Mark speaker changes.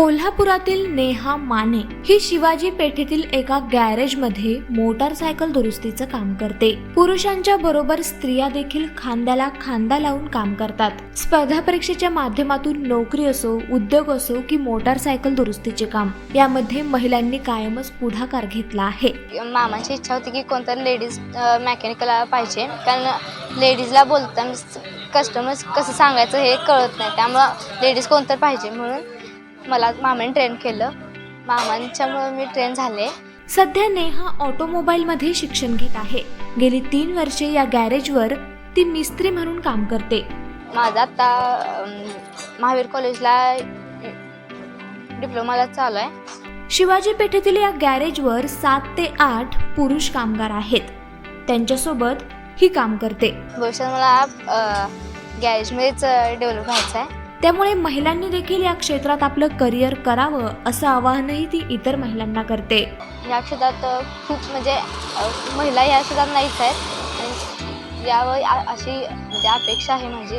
Speaker 1: कोल्हापुरातील नेहा माने ही शिवाजी पेठेतील एका गॅरेजमध्ये मोटारसायकल दुरुस्तीचं काम करते. पुरुषांच्या बरोबर स्त्रिया देखील खांद्याला खांदा लावून काम करतात. स्पर्धा परीक्षेच्या माध्यमातून नोकरी असो उद्योग असो की मोटारसायकल दुरुस्तीचे काम यामध्ये महिलांनी कायमच पुढाकार घेतला आहे.
Speaker 2: मामाची इच्छा होती की कोणतरी लेडीज मेकॅनिकल पाहिजे. कारण लेडीजला बोलताना कस्टमर्स कसं सांगायचं हे कळत नाही. त्यामुळं लेडीज कोणतं पाहिजे म्हणून मला मामाने ट्रेन केलं. मामांच्यामुळे मी ट्रेन झाले.
Speaker 1: सध्या नेहा ऑटोमोबाईलमध्ये शिक्षण घेत आहे. गेली तीन वर्षे या गॅरेजवर ती मिस्त्री म्हणून काम करते.
Speaker 2: माझा अम, महावीर कॉलेजला डिप्लोमाला चालू आहे.
Speaker 1: शिवाजी पेठेतील या गॅरेजवर सात ते आठ पुरुष कामगार आहेत. त्यांच्यासोबत ही काम करते.
Speaker 2: भविष्यात मला गॅरेजमध्येच डेव्हलप व्हायचं आहे
Speaker 1: त्यामुळे महिलांनी देखील या क्षेत्रात आपलं करिअर करावं असं आवाहनही ती इतर महिलांना करते.
Speaker 2: या क्षेत्रात खूप म्हणजे महिला या क्षेत्रात नाहीच आहेत. यावं यावर अशी म्हणजे अपेक्षा आहे माझी.